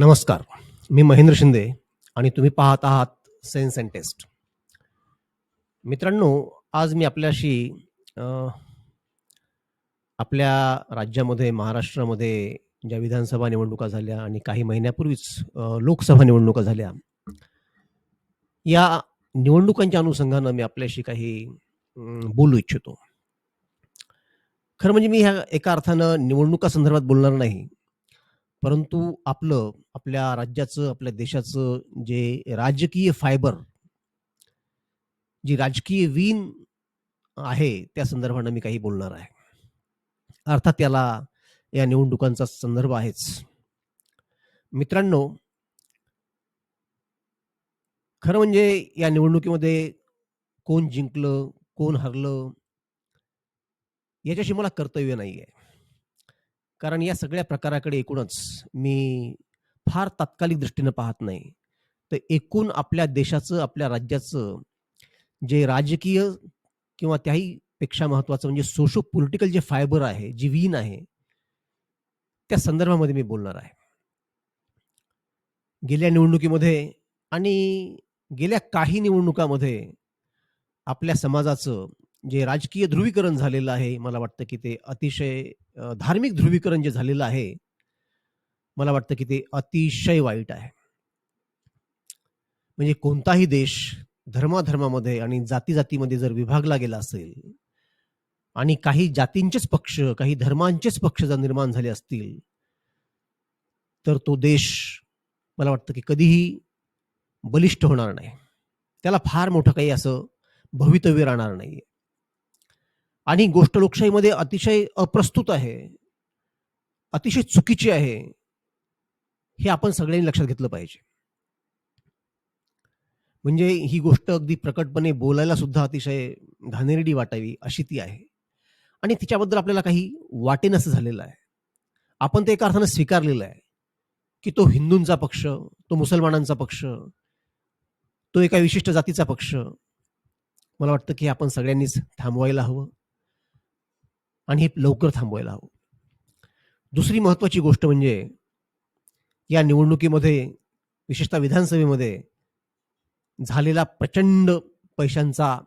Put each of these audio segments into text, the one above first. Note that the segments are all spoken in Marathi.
नमस्कार. मी महेंद्र शिंदे आणि तुम्ही पाहत आहात सेन्स अँड टेस्ट मित्रांनो आज मी आपल्याशी आपल्या राज्यामध्ये महाराष्ट्रामध्ये ज्या विधानसभा निवडणुका झाल्या आणि काही महिन्यापूर्वीच लोकसभा निवडणुका झाल्या या निवडणुकांच्या अनुषंगानं मी आपल्याशी काही बोलू इच्छितो. खरं म्हणजे मी ह्या एका अर्थानं निवडणुका संदर्भात बोलणार नाही. परंतु आपलं आपल्या राज्याचं आपल्या देशाचं जे राजकीय फायबर जी राजकीय वीण आहे त्या संदर्भानं मी काही बोलणार आहे. अर्थात त्याला या निवडणुकांचा संदर्भ आहेच. मित्रांनो खरं म्हणजे या निवडणुकीमध्ये कोण जिंकलं कोण हरलं याच्याशी मला कर्तव्य नाही आहे कारण या सगळ्या प्रकाराकडे एकूणच मी फार तात्कालिक दृष्टीनं पाहत नाही. तर एकूण आपल्या देशाचं आपल्या राज्याचं जे राजकीय किंवा त्याही पेक्षा महत्वाचं म्हणजे सोशो पॉलिटिकल जे फायबर आहे जी वीन आहे त्या संदर्भामध्ये मी बोलणार आहे. गेल्या निवडणुकीमध्ये आणि गेल्या काही निवडणुकामध्ये आपल्या समाजाचं जे राजकीय ध्रुवीकरण झालेलं आहे मला वाटतं की ते अतिशय धार्मिक ध्रुवीकरण जे झालेलं आहे मला वाटतं की ते अतिशय वाईट आहे. म्हणजे कोणताही देश धर्माधर्मामध्ये आणि जाती जातीमध्ये जर विभागला गेला असेल आणि काही जातींचेच पक्ष काही धर्मांचेच पक्ष जर निर्माण झाले असतील तर तो देश मला वाटतं की कधीही बलिष्ठ होणार नाही. त्याला फार मोठं काही असं भवितव्य राहणार नाही आणि गोष्ट लोकशाहीमध्ये अतिशय अप्रस्तुत आहे अतिशय चुकीची आहे हे आपण सगळ्यांनी लक्षात घेतलं पाहिजे. म्हणजे ही गोष्ट अगदी प्रकटपणे बोलायला सुद्धा अतिशय घाणेरडी वाटावी अशी ती आहे. आणि तिच्याबद्दल आपल्याला काही वाटेनसं झालेलं आहे. आपण ते एका अर्थानं स्वीकारलेलं आहे की तो हिंदूंचा पक्ष तो मुसलमानांचा पक्ष तो एका विशिष्ट जातीचा पक्ष. मला वाटतं की आपण सगळ्यांनीच थांबवायला हवं. आणि हे लवकर थांबवायला हवं. दुसरी महत्वाची गोष्ट म्हणजे या निवडणुकीमध्ये विशेषतः विधानसभेमध्ये झालेला प्रचंड पैशांचा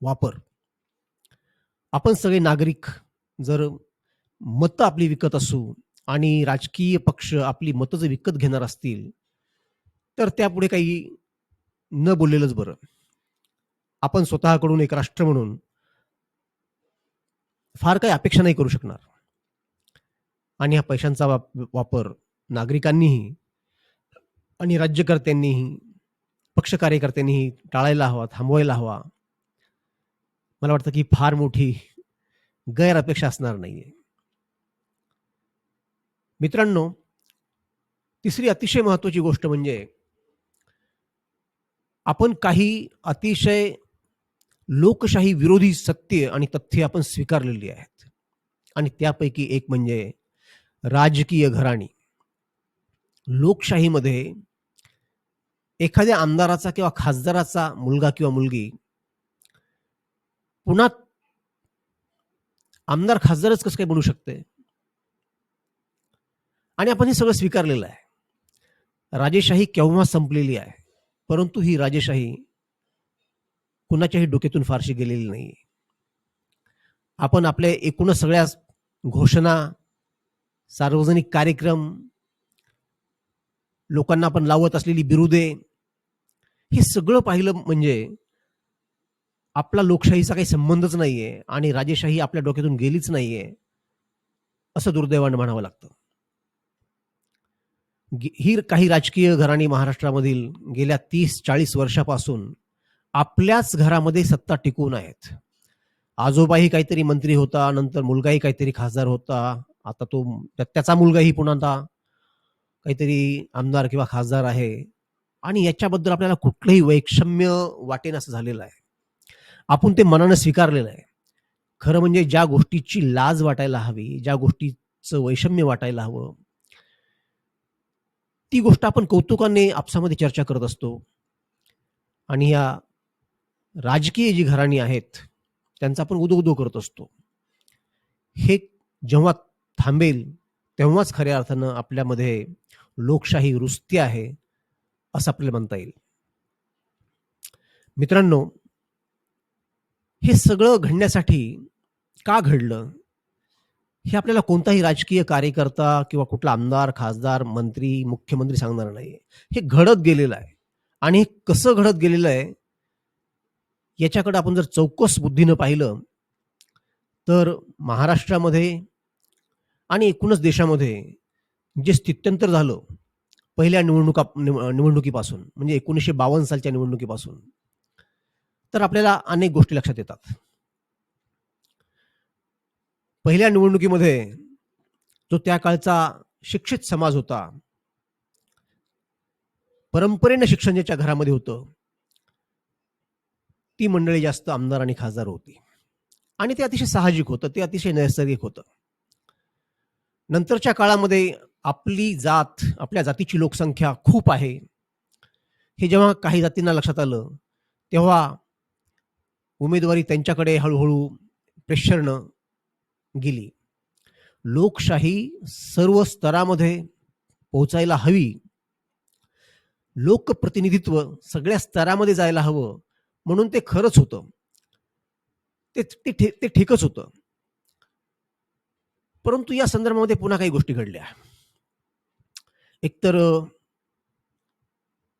वापर. आपण सगळे नागरिक जर मतं आपली विकत असू आणि राजकीय पक्ष आपली मतं जर विकत घेणार असतील तर त्यापुढे काही न बोललेलंच बरं. आपण स्वतःकडून एक राष्ट्र म्हणून फार काही अपेक्षा नाही करू शकणार. आणि ह्या पैशांचा वापर नागरिकांनीही आणि राज्यकर्त्यांनीही पक्ष कार्यकर्त्यांनीही टाळायला हवा थांबवायला हवा. मला वाटतं की फार मोठी गैर अपेक्षा असणार नाहीये. मित्रांनो तिसरी अतिशय महत्वाची गोष्ट म्हणजे आपण काही अतिशय लोकशाही विरोधी सत्य आणि तथ्य आपण स्वीकारलेली आहेत. आणि त्यापैकी एक म्हणजे राजकीय घराणी. लोकशाहीमध्ये एखाद्या आमदाराचा किंवा खासदाराचा मुलगा किंवा मुलगी पुन्हा आमदार खासदारच कसं काय बनू शकते? आणि आपण हे सगळं स्वीकारलेलं आहे. राजेशाही केव्हा संपलेली आहे? परंतु ही राजेशाही कुणाच्याही डोक्यातून फारशी गेलेली नाही आपण आपल्या एकूणच सगळ्या घोषणा सार्वजनिक कार्यक्रम लोकांना आपण लावत असलेली बिरुदे हे सगळं पाहिलं म्हणजे आपला लोकशाहीचा काही संबंधच नाहीये आणि राजेशाही आपल्या डोक्यातून गेलीच नाहीये असं दुर्दैवानं म्हणावं लागतं. ही काही राजकीय घराणी महाराष्ट्रामधील गेल्या तीस चाळीस वर्षापासून आपल्याच घरामध्ये सत्ता टिकून आहेत. आजोबाही काहीतरी मंत्री होता नंतर मुलगाही काहीतरी खासदार होता. आता तो त्याचा मुलगाही पुन्हा आता काहीतरी आमदार किंवा खासदार आहे. आणि याच्याबद्दल आपल्याला कुठलंही वैषम्य वाटेन असं झालेलं आहे. आपण ते मनानं स्वीकारलेलं आहे. खरं म्हणजे ज्या गोष्टीची लाज वाटायला हवी ज्या गोष्टीचं वैषम्य वाटायला हवं ती गोष्ट आपण कौतुकाने आपसामध्ये चर्चा करत असतो. आणि या राजकीय जी घराणी आहेत त्यांचा आपण उदो उदो करत असतो. हे जेव्हा थांबेल तेव्हाच खऱ्या अर्थानं आपल्यामध्ये लोकशाही रुस्ती आहे असं आपल्याला म्हणता येईल. मित्रांनो हे सगळं घडण्यासाठी का घडलं? हे आपल्याला कोणताही राजकीय कार्यकर्ता किंवा कुठला आमदार खासदार मंत्री मुख्यमंत्री सांगणार नाही हे घडत गेलेलं आहे. आणि हे कसं घडत गेलेलं आहे? याच्याकडे आपण जर चौकस बुद्धीनं पाहिलं तर महाराष्ट्रामध्ये आणि एकूणच देशामध्ये जे स्थित्यंतर झालं पहिल्या निवडणुका निवडणुकीपासून म्हणजे एकोणीसशे बावन्न सालच्या निवडणुकीपासून तर आपल्याला अनेक गोष्टी लक्षात येतात. पहिल्या निवडणुकीमध्ये जो त्या काळचा शिक्षित समाज होता परंपरेनं शिक्षण ज्याच्या घरामध्ये होतं ती मंडळी जास्त आमदार आणि खासदार होती. आणि ते अतिशय साहजिक होतं ते अतिशय नैसर्गिक होतं. नंतरच्या काळामध्ये आपली जात आपल्या जातीची लोकसंख्या खूप आहे. हे जेव्हा काही जातींना लक्षात आलं तेव्हा उमेदवारी त्यांच्याकडे हळूहळू प्रेशरनं गेली. लोकशाही सर्व स्तरामध्ये पोहोचायला हवी. लोकप्रतिनिधित्व सगळ्या स्तरामध्ये जायला हवं. म्हणून ते खरंच होतं. ते ते ठे- ते ठीकच होतं. परंतु या संदर्भामध्ये पुन्हा काही गोष्टी घडल्या. एकतर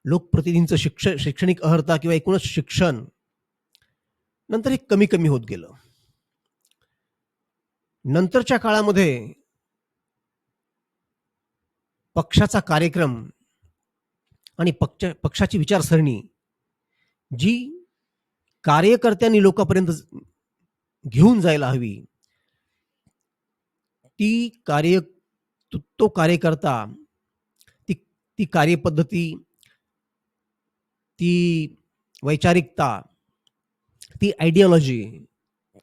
लोकप्रतिनिधींचं शिक्ष शैक्षणिक अर्हता किंवा एकूणच शिक्षण नंतर हे कमी कमी होत गेलं. नंतरच्या काळामध्ये पक्षाचा कार्यक्रम आणि पक्ष पक्षाची विचारसरणी जी कार्यकर्त्यांनी लोकांपर्यंत घेऊन जायला हवी. ती कार्य तो- तो कार्यकर्ता ती ती कार्यपद्धती ती वैचारिकता ती आयडिओलॉजी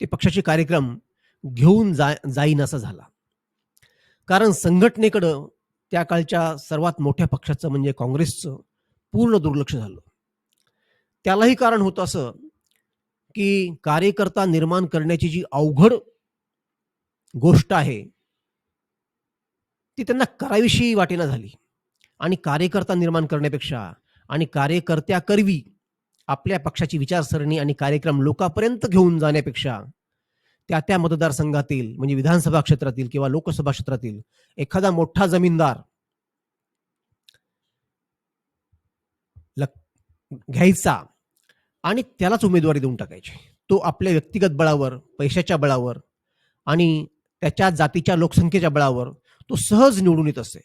ते पक्षाचे कार्यक्रम घेऊन जा जाईन असा झाला. कारण संघटनेकडं त्या काळच्या सर्वात मोठ्या पक्षाचं म्हणजे काँग्रेसचं पूर्ण दुर्लक्ष झालं. त्यालाही कारण होतं असं की कार्यकर्ता निर्माण करण्याची जी अवघड गोष्ट आहे ती त्यांना करावीशी वाटेना झाली. आणि कार्यकर्ता निर्माण करण्यापेक्षा आणि कार्यकर्त्याकरवी आपल्या पक्षाची विचारसरणी आणि कार्यक्रम लोकांपर्यंत घेऊन जाण्यापेक्षा त्या त्या मतदारसंघातील म्हणजे विधानसभा क्षेत्रातील किंवा लोकसभा क्षेत्रातील एखादा मोठा जमीनदार घ्यायचा. आणि त्यालाच उमेदवारी देऊन टाकायची. तो आपल्या व्यक्तिगत बळावर पैशाच्या बळावर आणि त्याच्या जातीच्या लोकसंख्येच्या बळावर तो सहज निवडून येत असे.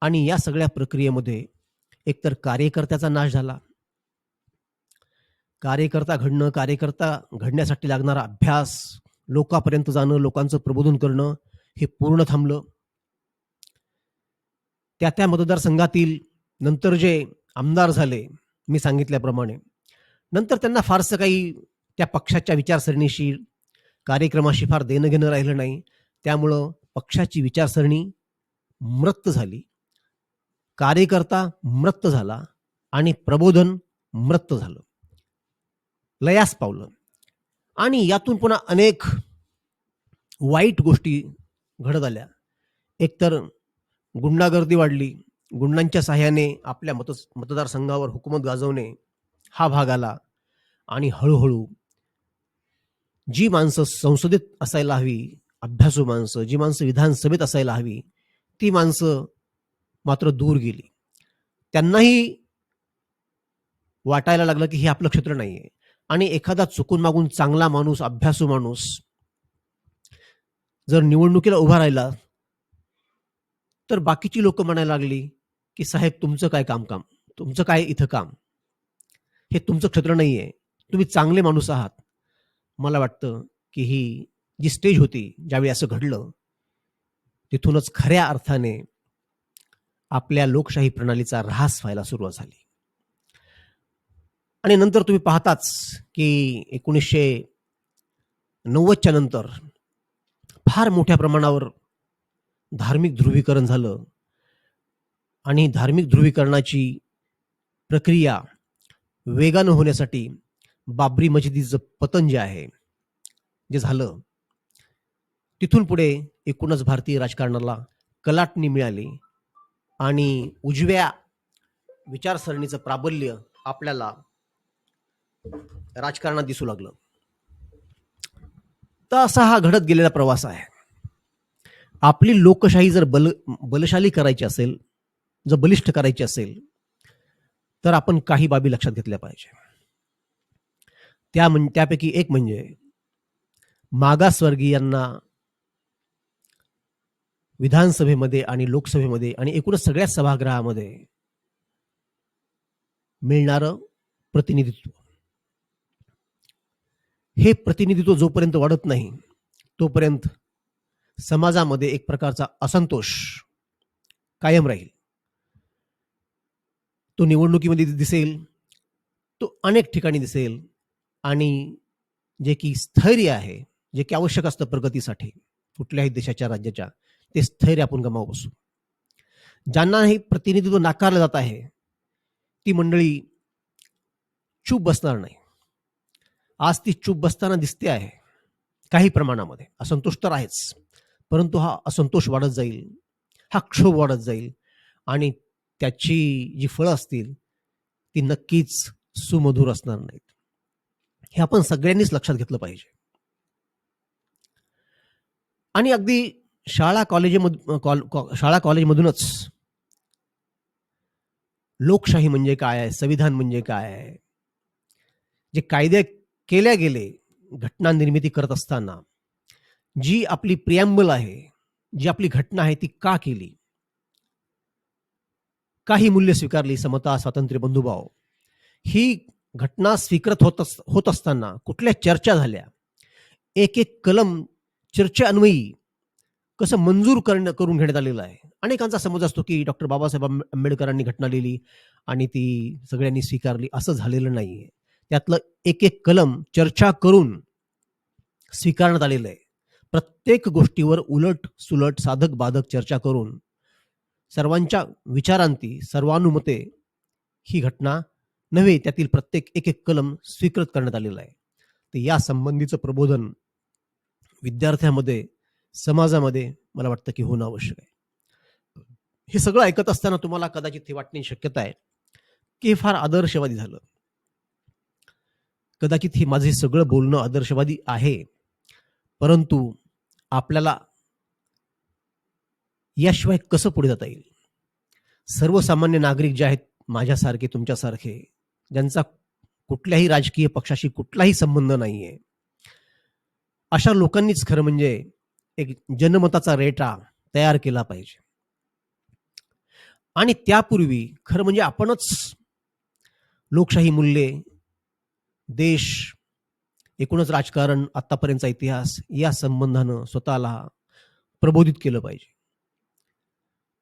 आणि या सगळ्या प्रक्रियेमध्ये एकतर कार्यकर्त्याचा नाश झाला. कार्यकर्ता घडणं कार्यकर्ता घडण्यासाठी लागणारा अभ्यास लोकांपर्यंत जाणं लोकांचं प्रबोधन करणं हे पूर्ण थांबलं. त्या त्या मतदारसंघातील नंतर जे आमदार झाले मी सांगितल्याप्रमाणे. नंतर त्यांना फारसं काही त्या पक्षाच्या विचारसरणीशी कार्यक्रमाशी फार देणं घेणं राहिलं नाही. त्यामुळं पक्षाची विचारसरणी मृत झाली. कार्यकर्ता मृत झाला आणि प्रबोधन मृत झालं. लयास पावलं. आणि यातून पुन्हा अनेक वाईट गोष्टी घडत आल्या. एकतर गुंडागर्दी वाढली. गुंडांच्या साह्याने आपल्या मत मतदारसंघावर हुकूमत गाजवणे हा भाग आला. आणि हळूहळू जी माणसं संसदेत असायला हवी अभ्यासू माणसं जी माणसं विधानसभेत असायला हवी ती माणसं मात्र दूर गेली. त्यांनाही वाटायला लागलं की हे आपलं क्षेत्र नाही आहे आणि एखादा चुकून मागून चांगला माणूस अभ्यासू माणूस जर निवडणुकीला उभा राहिला तर बाकीची लोक म्हणायला लागली की साहेब तुमचं काय काम काम? तुमचं काय इथं काम? हे तुमचं क्षेत्र नाही आहे तुम्ही चांगले माणूस आहात. मला वाटतं की ही जी स्टेज होती ज्यावेळी असं घडलं तिथूनच खऱ्या अर्थाने आपल्या लोकशाही प्रणालीचा ऱ्हास व्हायला सुरुवात झाली. आणि नंतर तुम्ही पाहताच की एकोणीसशे नव्वदच्या नंतर फार मोठ्या प्रमाणावर धार्मिक ध्रुवीकरण झालं. आणि धार्मिक ध्रुवीकरणाची प्रक्रिया वेगानं होण्यासाठी बाबरी मशिदीचं पतन जे आहे जे झालं तिथून पुढे एकूणच भारतीय राजकारणाला कलाटणी मिळाली आणि उजव्या विचारसरणीचं प्राबल्य आपल्याला राजकारणात दिसू लागलं. तर असा हा घडत गेलेला प्रवास आहे. आपली लोकशाही जर बल बलशाली करायची असेल जर बलिष्ठ करायची असेल तर आपण काही बाबी लक्षात घेतल्या पाहिजे. त्या म्हण त्यापैकी एक म्हणजे मागासवर्गीयांना विधानसभेमध्ये आणि लोकसभेमध्ये आणि एकूणच सगळ्या सभागृहामध्ये मिळणारं प्रतिनिधित्व. हे प्रतिनिधित्व जोपर्यंत वाढत नाही तोपर्यंत समाजामध्ये एक प्रकारचा असंतोष कायम राहील. तो निवडणुकीमध्ये दिसेल तो अनेक ठिकाणी दिसेल आणि जे की स्थैर्य आहे जे की आवश्यक असतं प्रगतीसाठी कुठल्याही देशाच्या राज्याच्या ते स्थैर्य आपण गमावू बसू. ज्यांना हे प्रतिनिधित्व नाकारलं जात आहे ती मंडळी चूप बसणार नाही. आज ती चूप बसताना दिसते आहे काही प्रमाणामध्ये. असंतोष तर आहेच परंतु हा असंतोष वाढत जाईल हा क्षोभ वाढत जाईल आणि त्याची जी फळं असतील ती नक्कीच सुमधुर असणार नाहीत. हे आपण सगळ्यांनीच लक्षात घेतलं पाहिजे. आणि अगदी शाळा कॉलेजमध कॉल शाळा कॉलेजमधूनच लोकशाही म्हणजे काय आहे संविधान म्हणजे काय आहे जे कायदे केल्या गेले घटना निर्मिती करत असताना जी आपली प्रियांबल आहे जी आपली घटना आहे ती का केली? काही मूल्य स्वीकारली समता स्वातंत्र्य बंधुभाव. ही घटना स्वीकारत होत अस- होत असताना कुठल्या चर्चा झाल्या? एक एक कलम चर्चेअन्वयी कसं मंजूर करणं करून घेण्यात आलेलं आहे. अनेकांचा समज असतो की डॉक्टर बाबासाहेब आंबेडकरांनी घटना लिहिली आणि ती सगळ्यांनी स्वीकारली. असं झालेलं नाहीये. त्यातलं एक एक कलम चर्चा करून स्वीकारण्यात आलेलं आहे. प्रत्येक गोष्टीवर उलट सुलट साधक बाधक चर्चा करून सर्वांच्या विचारांती सर्वानुमते ही घटना नव्हे त्यातील प्रत्येक एक एक कलम स्वीकृत करण्यात आलेला आहे. तर या संबंधीचं प्रबोधन विद्यार्थ्यामध्ये समाजामध्ये मला वाटतं की होणं आवश्यक आहे. हे सगळं ऐकत असताना तुम्हाला कदाचित हे वाटण्याची शक्यता आहे. की हे फार आदर्शवादी झालं. कदाचित हे माझे सगळं बोलणं आदर्शवादी आहे. परंतु आपल्याला याशिवाय कसं पुढे जाता येईल? सर्वसामान्य नागरिक जे आहेत माझ्यासारखे तुमच्यासारखे ज्यांचा कुठल्याही राजकीय पक्षाशी कुठलाही संबंध नाहीये. अशा लोकांनीच खरं म्हणजे एक जनमताचा रेटा तयार केला पाहिजे. आणि त्यापूर्वी खरं म्हणजे आपणच लोकशाही मूल्ये देश एकूणच राजकारण आतापर्यंतचा इतिहास या संबंधानं स्वतःला प्रबोधित केलं पाहिजे.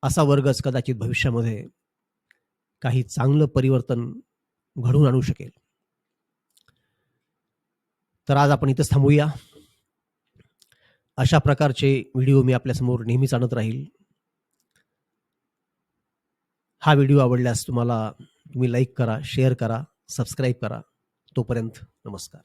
असा वर्गच कदाचित भविष्यामध्ये काही चांगलं परिवर्तन घडवून आणू शकेल. तर आज आपण इथंच थांबूया. अशा प्रकारचे व्हिडिओ मी आपल्यासमोर नेहमीच आणत राहील. हा व्हिडिओ आवडल्यास तुम्हाला तुम्ही लाईक करा शेअर करा सबस्क्राईब करा. तोपर्यंत नमस्कार.